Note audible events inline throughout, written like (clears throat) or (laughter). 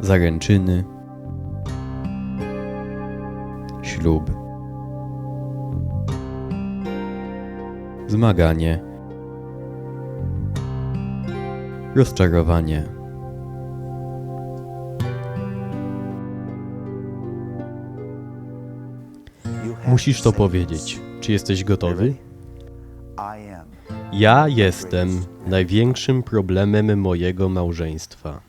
zaręczyny, ślub, zmaganie, rozczarowanie. Musisz to powiedzieć. Czy jesteś gotowy? Ja jestem największym problemem mojego małżeństwa.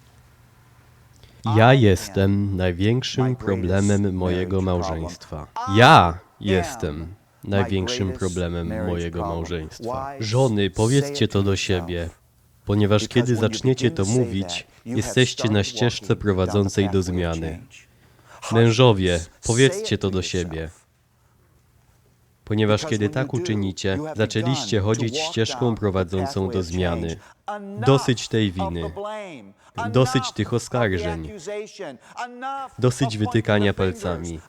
Ja jestem największym problemem mojego małżeństwa. Ja jestem największym problemem mojego małżeństwa. Żony, powiedzcie to do siebie, ponieważ kiedy zaczniecie to mówić, jesteście na ścieżce prowadzącej do zmiany. Mężowie, powiedzcie to do siebie. Ponieważ kiedy tak uczynicie, zaczęliście chodzić ścieżką prowadzącą do zmiany. Dosyć tej winy. Dosyć tych oskarżeń. Dosyć wytykania palcami.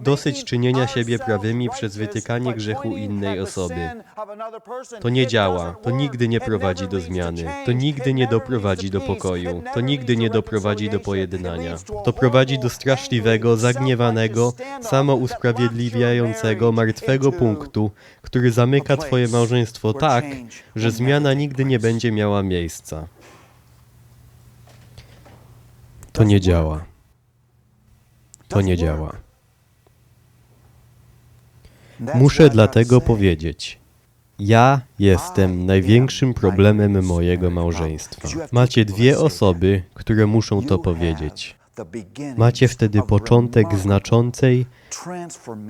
Dosyć czynienia siebie prawymi przez wytykanie grzechu innej osoby. To nie działa. To nigdy nie prowadzi do zmiany. To nigdy nie doprowadzi do pokoju. To nigdy nie doprowadzi do pojednania. To prowadzi do straszliwego, zagniewanego, samousprawiedliwiającego, martwego punktu, który zamyka Twoje małżeństwo tak, że zmiana nigdy nie będzie miała miejsca. To nie działa. To nie działa. Muszę dlatego powiedzieć. Ja jestem największym problemem mojego małżeństwa. Macie dwie osoby, które muszą to powiedzieć. Macie wtedy początek znaczącej,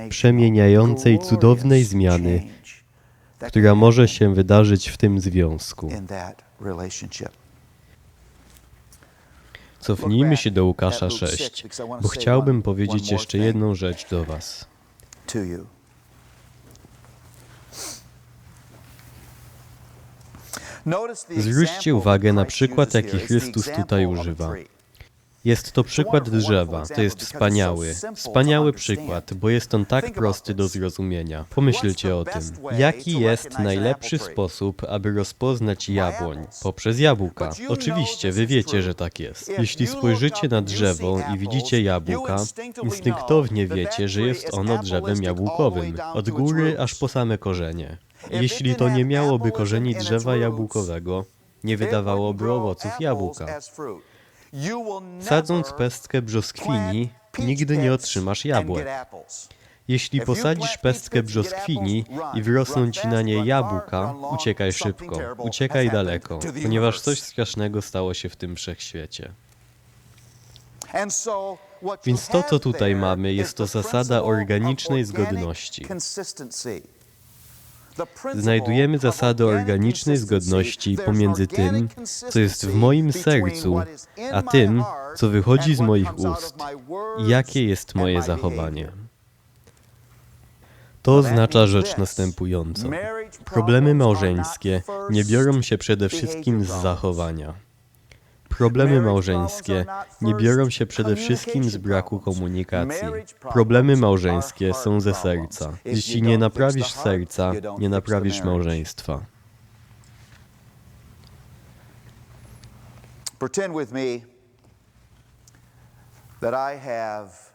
przemieniającej, cudownej zmiany, która może się wydarzyć w tym związku. Cofnijmy się do Łukasza 6, bo chciałbym powiedzieć jeszcze jedną rzecz do Was. Zwróćcie uwagę na przykład, jaki Chrystus tutaj używa. Jest to przykład drzewa. To jest wspaniały, wspaniały przykład, bo jest on tak prosty do zrozumienia. Pomyślcie o tym. Jaki jest najlepszy sposób, aby rozpoznać jabłoń? Poprzez jabłka. Oczywiście, wy wiecie, że tak jest. Jeśli spojrzycie na drzewo i widzicie jabłka, instynktownie wiecie, że jest ono drzewem jabłkowym, od góry aż po same korzenie. Jeśli to nie miałoby korzeni drzewa jabłkowego, nie wydawałoby owoców jabłka. Sadząc pestkę brzoskwini, nigdy nie otrzymasz jabłek. Jeśli posadzisz pestkę brzoskwini i wyrosną ci na niej jabłka, uciekaj szybko, uciekaj daleko, ponieważ coś strasznego stało się w tym wszechświecie. Więc to, co tutaj mamy, jest to zasada organicznej zgodności. Znajdujemy zasadę organicznej zgodności pomiędzy tym, co jest w moim sercu, a tym, co wychodzi z moich ust jakie jest moje zachowanie. To oznacza rzecz następującą. Problemy małżeńskie nie biorą się przede wszystkim z zachowania. Problemy małżeńskie nie biorą się przede wszystkim z braku komunikacji. Problemy małżeńskie są ze serca. Jeśli nie naprawisz serca, nie naprawisz małżeństwa.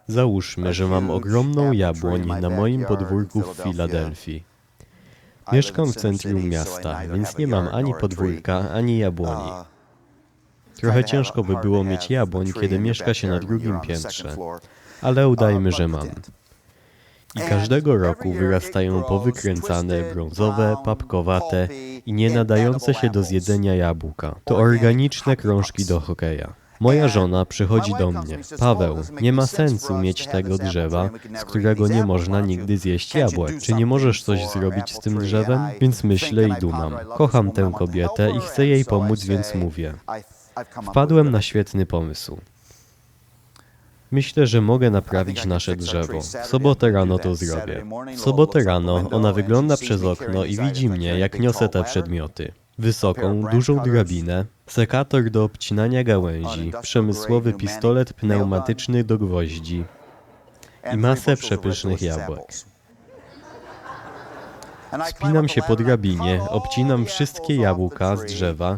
Załóżmy, że mam ogromną jabłoń na moim podwórku w Filadelfii. Mieszkam w centrum miasta, więc nie mam ani podwórka, ani jabłoni. Trochę ciężko by było mieć jabłoń, kiedy mieszka się na drugim piętrze, ale udajmy, że mam. I każdego roku wyrastają powykręcane, brązowe, papkowate i nie nadające się do zjedzenia jabłka. To organiczne krążki do hokeja. Moja żona przychodzi do mnie. Paweł, nie ma sensu mieć tego drzewa, z którego nie można nigdy zjeść jabłek. Czy nie możesz coś zrobić z tym drzewem? Więc myślę i dumam. Kocham tę kobietę i chcę jej pomóc, więc mówię. Wpadłem na świetny pomysł. Myślę, że mogę naprawić nasze drzewo. W sobotę rano to zrobię. W sobotę rano ona wygląda przez okno i widzi mnie, jak niosę te przedmioty. Wysoką, dużą drabinę, sekator do obcinania gałęzi, przemysłowy pistolet pneumatyczny do gwoździ i masę przepysznych jabłek. Wspinam się po drabinie, obcinam wszystkie jabłka z drzewa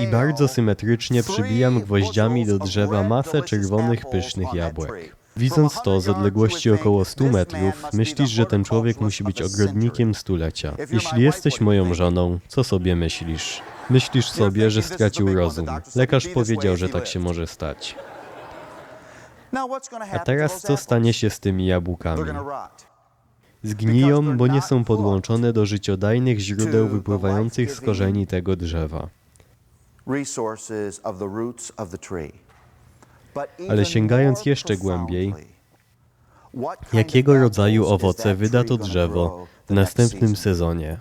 i bardzo symetrycznie przybijam gwoździami do drzewa masę czerwonych, pysznych jabłek. Widząc to z odległości około 100 metrów, myślisz, że ten człowiek musi być ogrodnikiem stulecia. Jeśli jesteś moją żoną, co sobie myślisz? Myślisz sobie, że stracił rozum. Lekarz powiedział, że tak się może stać. A teraz co stanie się z tymi jabłkami? Zgniją, bo nie są podłączone do życiodajnych źródeł wypływających z korzeni tego drzewa. Ale sięgając jeszcze głębiej, Jakiego rodzaju owoce wyda to drzewo w następnym sezonie?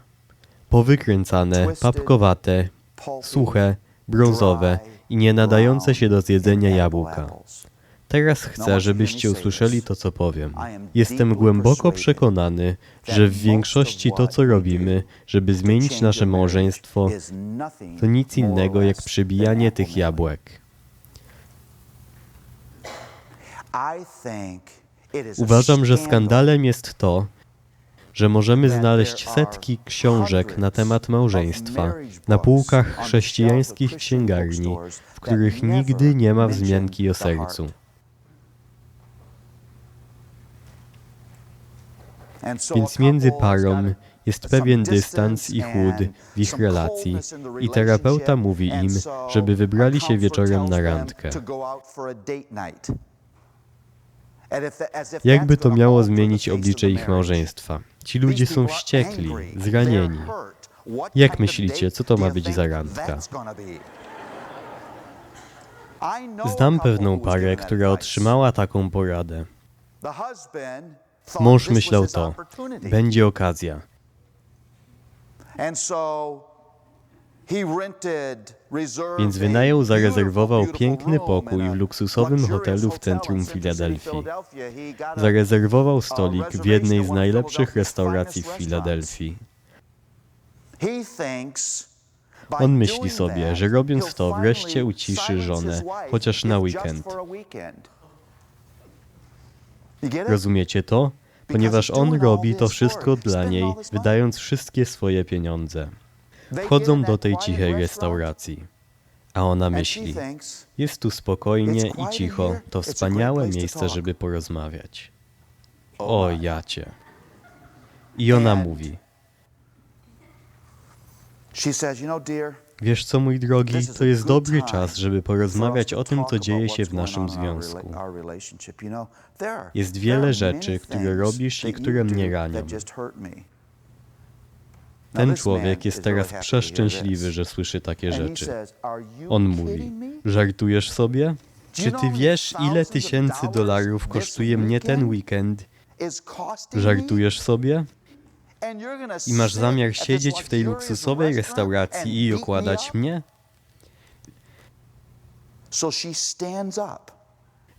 Powykręcane, papkowate, suche, brązowe i nie nadające się do zjedzenia jabłka. Teraz chcę, żebyście usłyszeli to, co powiem. Jestem głęboko przekonany, że w większości to, co robimy, żeby zmienić nasze małżeństwo, to nic innego jak przybijanie tych jabłek. Uważam, że skandalem jest to, że możemy znaleźć setki książek na temat małżeństwa na półkach chrześcijańskich księgarni, w których nigdy nie ma wzmianki o sercu. Więc między parą jest pewien dystans i chłód w ich relacji i terapeuta mówi im, żeby wybrali się wieczorem na randkę. Jakby to miało zmienić oblicze ich małżeństwa? Ci ludzie są wściekli, zranieni. Jak myślicie, co to ma być za randka? Znam pewną parę, która otrzymała taką poradę. Mąż myślał to, będzie okazja. Więc wynajął, zarezerwował piękny pokój w luksusowym hotelu w centrum Filadelfii. Zarezerwował stolik w jednej z najlepszych restauracji w Filadelfii. On myśli sobie, że robiąc to wreszcie uciszy żonę, chociaż na weekend. Rozumiecie to? Ponieważ on robi to wszystko dla niej, wydając wszystkie swoje pieniądze. Wchodzą do tej cichej restauracji. A ona myśli, jest tu spokojnie i cicho, to wspaniałe miejsce, żeby porozmawiać. O, jacie. I ona mówi, wiesz co mój drogi, to jest dobry czas, żeby porozmawiać o tym, co dzieje się w naszym związku. Jest wiele rzeczy, które robisz i które mnie ranią. Ten człowiek jest teraz przeszczęśliwy, że słyszy takie rzeczy. On mówi, żartujesz sobie? Czy ty wiesz, ile tysięcy dolarów kosztuje mnie ten weekend? Żartujesz sobie? I masz zamiar siedzieć w tej luksusowej restauracji i okładać mnie?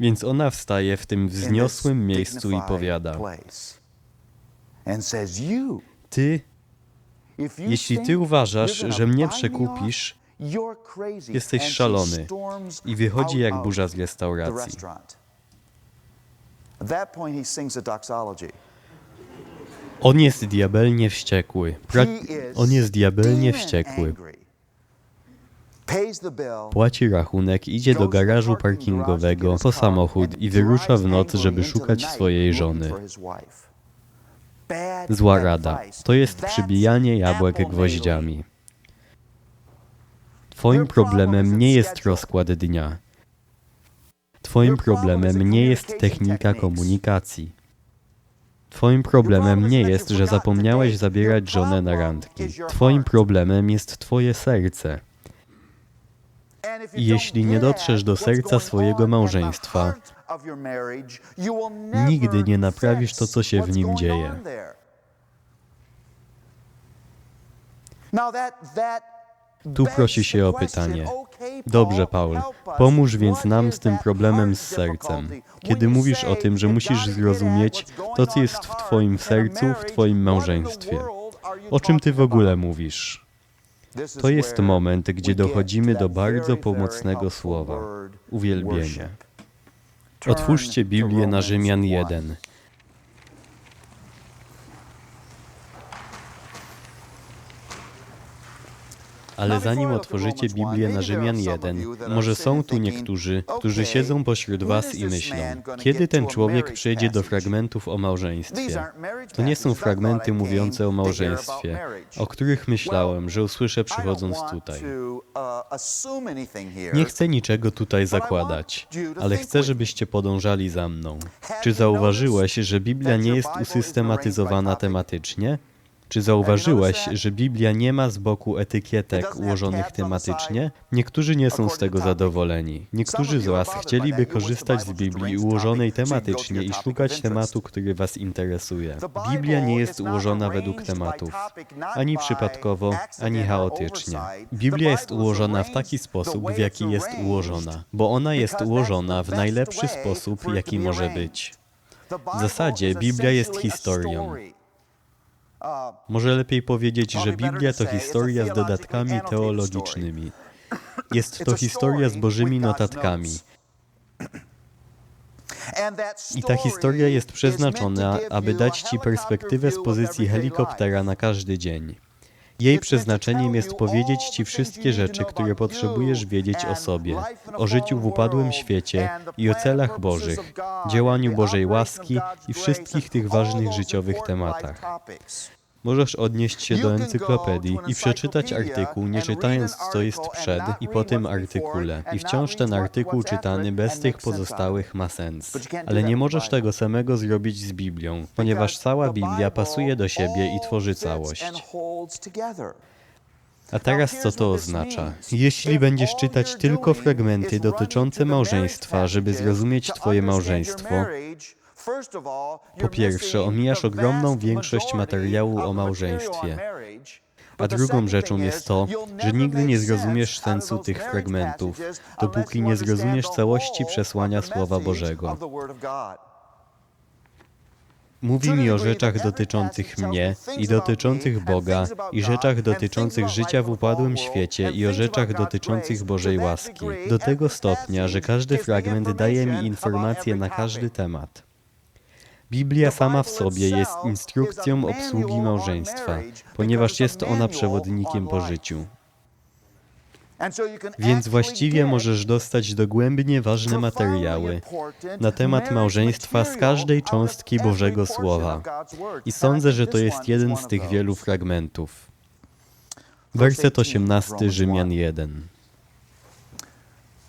Więc ona wstaje w tym wzniosłym miejscu i powiada: Ty, jeśli ty uważasz, że mnie przekupisz, jesteś szalony. I wychodzi jak burza z restauracji. On jest diabelnie wściekły. On jest diabelnie wściekły. Płaci rachunek, idzie do garażu parkingowego po samochód i wyrusza w noc, żeby szukać swojej żony. Zła rada. To jest przybijanie jabłek gwoździami. Twoim problemem nie jest rozkład dnia. Twoim problemem nie jest technika komunikacji. Twoim problemem nie jest, że zapomniałeś zabierać żonę na randki. Twoim problemem jest Twoje serce. I jeśli nie dotrzesz do serca swojego małżeństwa, nigdy nie naprawisz to, co się w nim dzieje. Tu prosi się o pytanie. Dobrze, Paul, pomóż więc nam z tym problemem z sercem. Kiedy mówisz o tym, że musisz zrozumieć to, co jest w Twoim sercu, w Twoim małżeństwie. O czym Ty w ogóle mówisz? To jest moment, gdzie dochodzimy do bardzo pomocnego słowa uwielbienie. Otwórzcie Biblię na Rzymian 1. Ale zanim otworzycie Biblię na Rzymian 1, może są tu niektórzy, którzy siedzą pośród was i myślą, kiedy ten człowiek przejdzie do fragmentów o małżeństwie. To nie są fragmenty mówiące o małżeństwie, o których myślałem, że usłyszę przychodząc tutaj. Nie chcę niczego tutaj zakładać, ale chcę, żebyście podążali za mną. Czy zauważyłeś, że Biblia nie jest usystematyzowana tematycznie? Czy zauważyłeś, że Biblia nie ma z boku etykietek ułożonych tematycznie? Niektórzy nie są z tego zadowoleni. Niektórzy z Was chcieliby korzystać z Biblii ułożonej tematycznie i szukać tematu, który Was interesuje. Biblia nie jest ułożona według tematów, ani przypadkowo, ani chaotycznie. Biblia jest ułożona w taki sposób, w jaki jest ułożona, bo ona jest ułożona w najlepszy sposób, jaki może być. W zasadzie Biblia jest historią. Może lepiej powiedzieć, że Biblia to historia z dodatkami teologicznymi. (laughs) Jest to historia z Bożymi notatkami. (clears throat) I ta historia jest przeznaczona, aby dać Ci perspektywę z pozycji helikoptera na każdy dzień. Jej przeznaczeniem jest powiedzieć Ci wszystkie rzeczy, które potrzebujesz wiedzieć o sobie, o życiu w upadłym świecie i o celach Bożych, działaniu Bożej łaski i wszystkich tych ważnych życiowych tematach. Możesz odnieść się do encyklopedii i przeczytać artykuł, nie czytając, co jest przed i po tym artykule. I wciąż ten artykuł czytany bez tych pozostałych ma sens. Ale nie możesz tego samego zrobić z Biblią, ponieważ cała Biblia pasuje do siebie i tworzy całość. A teraz co to oznacza? Jeśli będziesz czytać tylko fragmenty dotyczące małżeństwa, żeby zrozumieć Twoje małżeństwo, po pierwsze, omijasz ogromną większość materiału o małżeństwie. A drugą rzeczą jest to, że nigdy nie zrozumiesz sensu tych fragmentów, dopóki nie zrozumiesz całości przesłania Słowa Bożego. Mówi mi o rzeczach dotyczących mnie i dotyczących Boga i rzeczach dotyczących życia w upadłym świecie i o rzeczach dotyczących Bożej łaski. Do tego stopnia, że każdy fragment daje mi informacje na każdy temat. Biblia sama w sobie jest instrukcją obsługi małżeństwa, ponieważ jest ona przewodnikiem po życiu. Więc właściwie możesz dostać dogłębnie ważne materiały na temat małżeństwa z każdej cząstki Bożego Słowa. I sądzę, że to jest jeden z tych wielu fragmentów. Werset 18 Rzymian 1.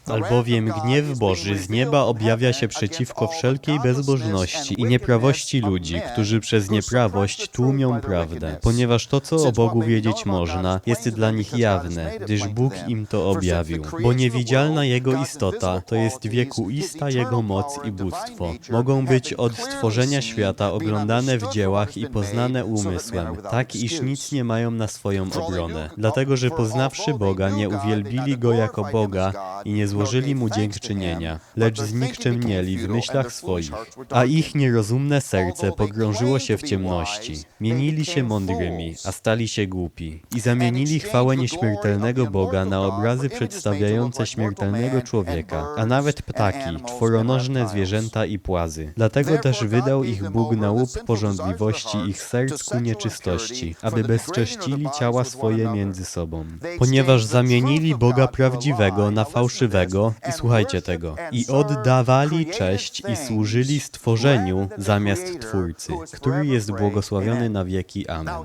Albowiem gniew Boży z nieba objawia się przeciwko wszelkiej bezbożności i nieprawości ludzi, którzy przez nieprawość tłumią prawdę, ponieważ to, co o Bogu wiedzieć można, jest dla nich jawne, gdyż Bóg im to objawił. Bo niewidzialna Jego istota, to jest wiekuista Jego moc i bóstwo, mogą być od stworzenia świata oglądane w dziełach i poznane umysłem, tak iż nic nie mają na swoją obronę. Dlatego, że poznawszy Boga, nie uwielbili Go jako Boga i nie złożyli mu dziękczynienia, lecz znikczemnieli w myślach swoich, a ich nierozumne serce pogrążyło się w ciemności. Mienili się mądrymi, a stali się głupi i zamienili chwałę nieśmiertelnego Boga na obrazy przedstawiające śmiertelnego człowieka, a nawet ptaki, czworonożne zwierzęta i płazy. Dlatego też wydał ich Bóg na łup porządliwości ich serc ku nieczystości, aby bezcześcili ciała swoje między sobą. Ponieważ zamienili Boga prawdziwego na fałszywego, i słuchajcie tego, i oddawali cześć i służyli stworzeniu zamiast Twórcy, który jest błogosławiony na wieki. Amen.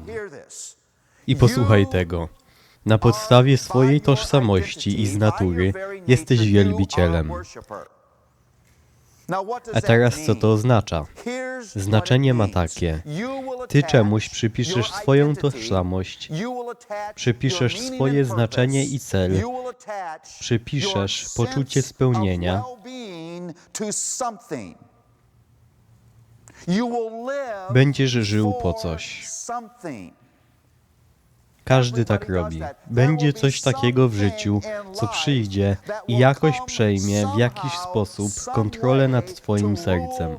I posłuchaj tego. Na podstawie swojej tożsamości i z natury jesteś wielbicielem. A teraz co to oznacza? Znaczenie ma takie. Ty czemuś przypiszesz swoją tożsamość, przypiszesz swoje znaczenie i cel, przypiszesz poczucie spełnienia, będziesz żył po coś. Każdy tak robi. Będzie coś takiego w życiu, co przyjdzie i jakoś przejmie w jakiś sposób kontrolę nad Twoim sercem.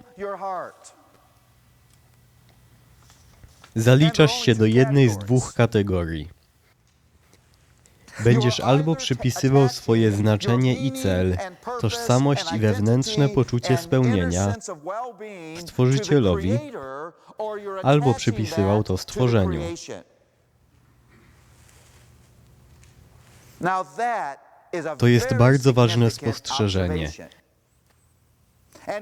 Zaliczasz się do jednej z dwóch kategorii. Będziesz albo przypisywał swoje znaczenie i cel, tożsamość i wewnętrzne poczucie spełnienia Stworzycielowi, albo przypisywał to stworzeniu. To jest bardzo ważne spostrzeżenie.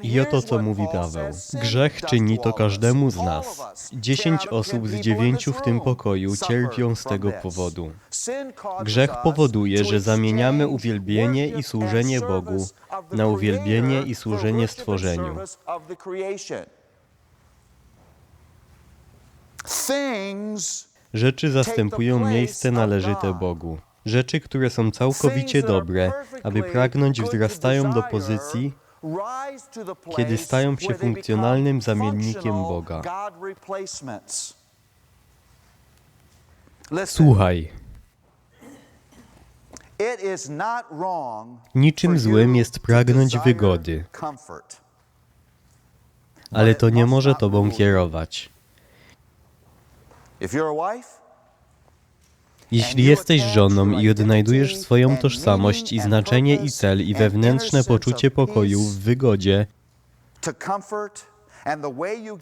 I oto co mówi Paweł. Grzech czyni to każdemu z nas. Dziesięć osób z dziewięciu w tym pokoju cierpią z tego powodu. Grzech powoduje, że zamieniamy uwielbienie i służenie Bogu na uwielbienie i służenie stworzeniu. Rzeczy zastępują miejsce należyte Bogu. Rzeczy, które są całkowicie dobre, aby pragnąć wzrastają do pozycji, kiedy stają się funkcjonalnym zamiennikiem Boga. Słuchaj, Niczym złym jest pragnąć wygody, ale to nie może tobą kierować. Jeśli jesteś żoną i odnajdujesz swoją tożsamość i znaczenie i cel i wewnętrzne poczucie pokoju w wygodzie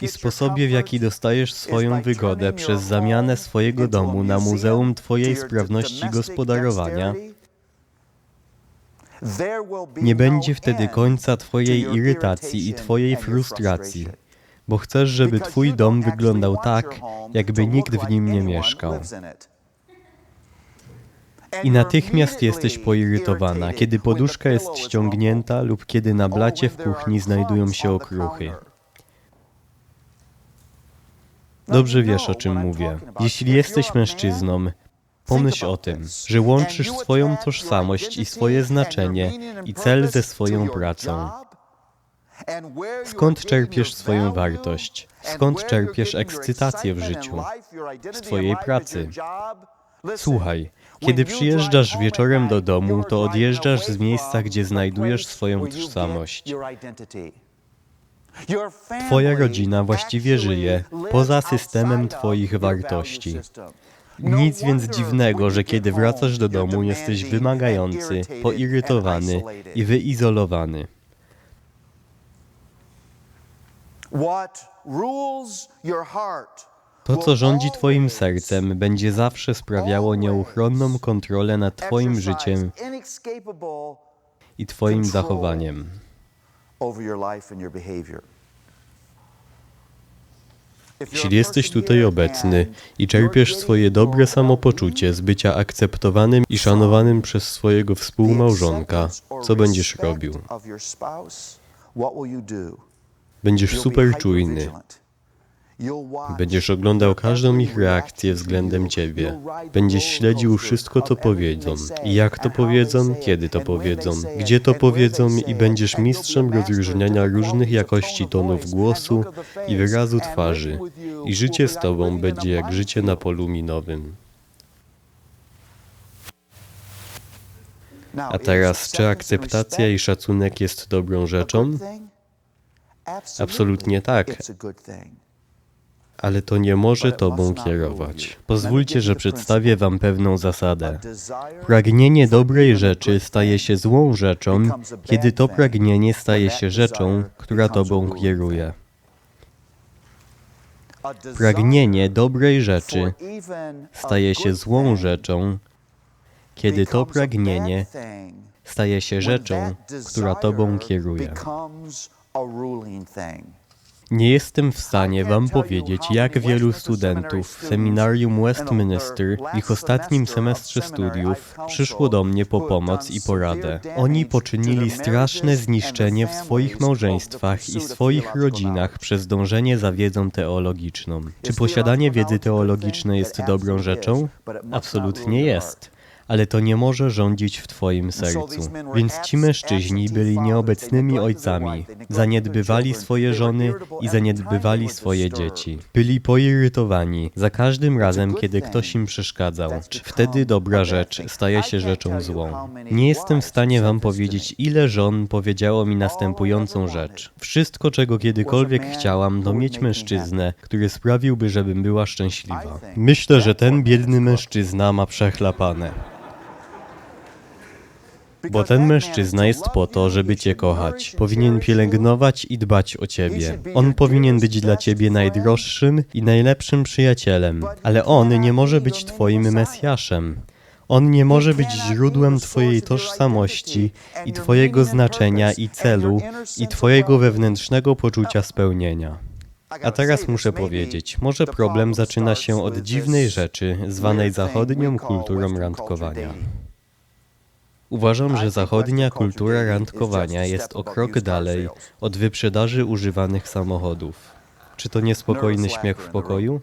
i sposobie, w jaki dostajesz swoją wygodę przez zamianę swojego domu na muzeum Twojej sprawności gospodarowania, nie będzie wtedy końca Twojej irytacji i Twojej frustracji, bo chcesz, żeby Twój dom wyglądał tak, jakby nikt w nim nie mieszkał. I natychmiast jesteś poirytowana, kiedy poduszka jest ściągnięta lub kiedy na blacie w kuchni znajdują się okruchy. Dobrze wiesz, o czym mówię. Jeśli jesteś mężczyzną, pomyśl o tym, że łączysz swoją tożsamość i swoje znaczenie i cel ze swoją pracą. Skąd czerpiesz swoją wartość? Skąd czerpiesz ekscytację w życiu? Z Twojej pracy. Słuchaj, kiedy przyjeżdżasz wieczorem do domu, to odjeżdżasz z miejsca, gdzie znajdujesz swoją tożsamość. Twoja rodzina właściwie żyje poza systemem Twoich wartości. Nic więc dziwnego, że kiedy wracasz do domu, jesteś wymagający, poirytowany i wyizolowany. To, co rządzi Twoim sercem, będzie zawsze sprawiało nieuchronną kontrolę nad Twoim życiem i Twoim zachowaniem. Jeśli jesteś tutaj obecny i czerpiesz swoje dobre samopoczucie z bycia akceptowanym i szanowanym przez swojego współmałżonka, co będziesz robił? Będziesz super czujny. Będziesz oglądał każdą ich reakcję względem ciebie. Będziesz śledził wszystko, co powiedzą. I jak to powiedzą, kiedy to powiedzą, gdzie to powiedzą i będziesz mistrzem rozróżniania różnych jakości tonów głosu i wyrazu twarzy. I życie z tobą będzie jak życie na polu minowym. A teraz, czy akceptacja i szacunek jest dobrą rzeczą? Absolutnie tak. Ale to nie może tobą kierować. Pozwólcie, że przedstawię wam pewną zasadę. Pragnienie dobrej rzeczy staje się złą rzeczą, kiedy to pragnienie staje się rzeczą, która tobą kieruje. Pragnienie dobrej rzeczy staje się złą rzeczą, kiedy to pragnienie staje się rzeczą, która tobą kieruje. Nie jestem w stanie Wam powiedzieć, jak wielu studentów w seminarium Westminster w ich ostatnim semestrze studiów przyszło do mnie po pomoc i poradę. Oni poczynili straszne zniszczenie w swoich małżeństwach i swoich rodzinach przez dążenie za wiedzą teologiczną. Czy posiadanie wiedzy teologicznej jest dobrą rzeczą? Absolutnie jest ale to nie może rządzić w Twoim sercu. Więc ci mężczyźni byli nieobecnymi ojcami, zaniedbywali swoje żony i zaniedbywali swoje dzieci. Byli poirytowani za każdym razem, kiedy ktoś im przeszkadzał. Wtedy dobra rzecz staje się rzeczą złą. Nie jestem w stanie Wam powiedzieć, ile żon powiedziało mi następującą rzecz. Wszystko, czego kiedykolwiek chciałam, to mieć mężczyznę, który sprawiłby, żebym była szczęśliwa. Myślę, że ten biedny mężczyzna ma przechlapane. Bo ten mężczyzna jest po to, żeby Cię kochać. Powinien pielęgnować i dbać o Ciebie. On powinien być dla Ciebie najdroższym i najlepszym przyjacielem. Ale on nie może być Twoim Mesjaszem. On nie może być źródłem Twojej tożsamości i Twojego znaczenia i celu i Twojego wewnętrznego poczucia spełnienia. A teraz muszę powiedzieć, może problem zaczyna się od dziwnej rzeczy zwanej zachodnią kulturą randkowania. Uważam, że zachodnia kultura randkowania jest o krok dalej od wyprzedaży używanych samochodów. Czy to niespokojny śmiech w pokoju?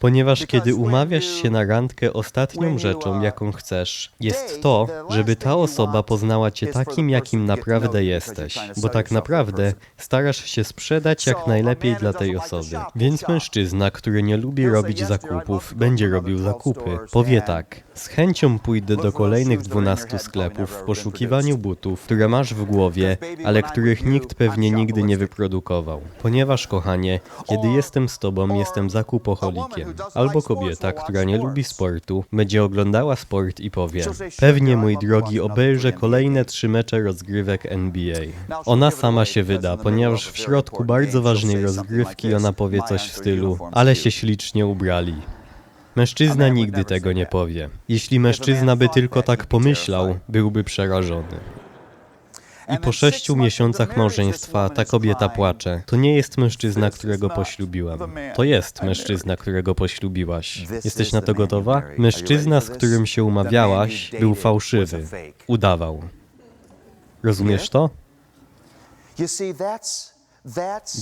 Ponieważ kiedy umawiasz się na randkę, ostatnią rzeczą, jaką chcesz, jest to, żeby ta osoba poznała cię takim, jakim naprawdę jesteś, bo tak naprawdę starasz się sprzedać jak najlepiej dla tej osoby. Więc mężczyzna, który nie lubi robić zakupów, będzie robił zakupy. Powie tak, z chęcią pójdę do kolejnych 12 sklepów w poszukiwaniu butów, które masz w głowie, ale których nikt pewnie nigdy nie wyprodukował. Ponieważ, kochanie, kiedy jestem z tobą, jestem zakupoholikiem. Albo kobieta, która nie lubi sportu, będzie oglądała sport i powie: Pewnie, mój drogi, obejrzę kolejne trzy mecze rozgrywek NBA. Ona sama się wyda, ponieważ w środku bardzo ważnej rozgrywki ona powie coś w stylu: Ale się ślicznie ubrali. Mężczyzna nigdy tego nie powie. Jeśli mężczyzna by tylko tak pomyślał, byłby przerażony. I po sześciu miesiącach małżeństwa ta kobieta płacze. To nie jest mężczyzna, którego poślubiłam. To jest mężczyzna, którego poślubiłaś. Jesteś na to gotowa? Mężczyzna, z którym się umawiałaś, był fałszywy. Udawał. Rozumiesz to?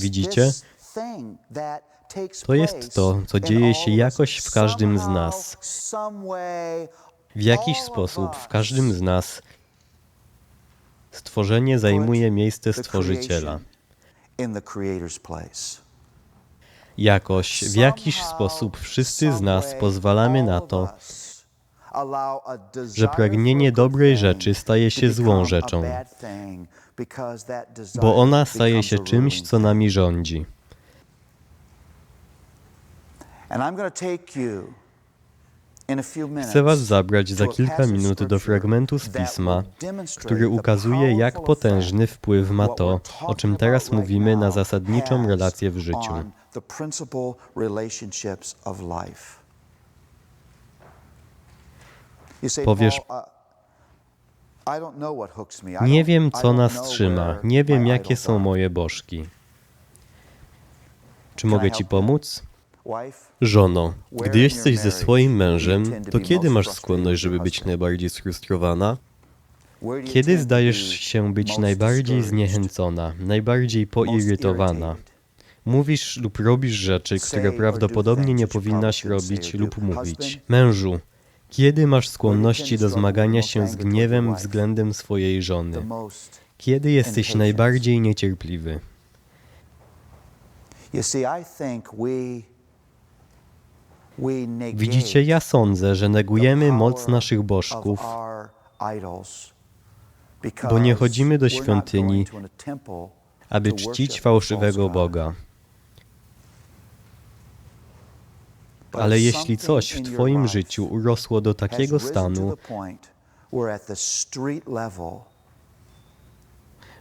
Widzicie? To jest to, co dzieje się jakoś w każdym z nas. W jakiś sposób w każdym z nas stworzenie zajmuje miejsce Stworzyciela. Jakoś, w jakiś sposób wszyscy z nas pozwalamy na to, że pragnienie dobrej rzeczy staje się złą rzeczą, bo ona staje się czymś, co nami rządzi. Chcę Was zabrać za kilka minut do fragmentu z pisma, który ukazuje, jak potężny wpływ ma to, o czym teraz mówimy na zasadniczą relację w życiu. Powiesz, Nie wiem, co nas trzyma, nie wiem, jakie są moje bożki. Czy mogę Ci pomóc? Żono, gdy jesteś ze swoim mężem, to kiedy masz skłonność, żeby być najbardziej sfrustrowana? Kiedy zdajesz się być najbardziej zniechęcona, najbardziej poirytowana? Mówisz lub robisz rzeczy, które prawdopodobnie nie powinnaś robić lub mówić. Mężu, kiedy masz skłonności do zmagania się z gniewem względem swojej żony? Kiedy jesteś najbardziej niecierpliwy? Widzicie, ja sądzę, że negujemy moc naszych bożków, bo nie chodzimy do świątyni, aby czcić fałszywego Boga. Ale jeśli coś w Twoim życiu urosło do takiego stanu,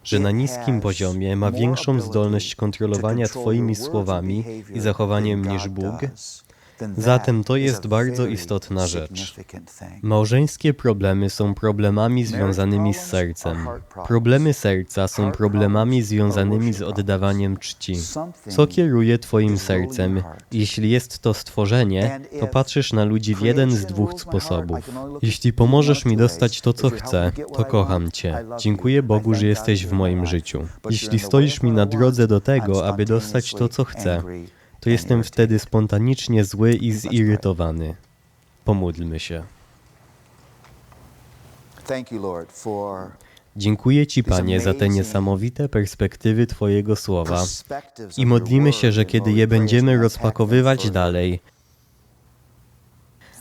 że na niskim poziomie ma większą zdolność kontrolowania Twoimi słowami i zachowaniem niż Bóg, zatem to jest bardzo istotna rzecz. Małżeńskie problemy są problemami związanymi z sercem. Problemy serca są problemami związanymi z oddawaniem czci. Co kieruje Twoim sercem? Jeśli jest to stworzenie, to patrzysz na ludzi w jeden z dwóch sposobów. Jeśli pomożesz mi dostać to, co chcę, to kocham Cię. Dziękuję Bogu, że jesteś w moim życiu. Jeśli stoisz mi na drodze do tego, aby dostać to, co chcę, to jestem wtedy spontanicznie zły i zirytowany. Pomódlmy się. Dziękuję Ci, Panie, za te niesamowite perspektywy Twojego słowa i modlimy się, że kiedy je będziemy rozpakowywać dalej,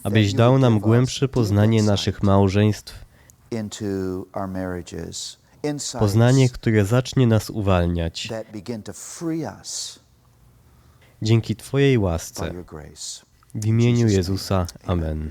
abyś dał nam głębsze poznanie naszych małżeństw, poznanie, które zacznie nas uwalniać. Dzięki Twojej łasce. W imieniu Jezusa. Amen.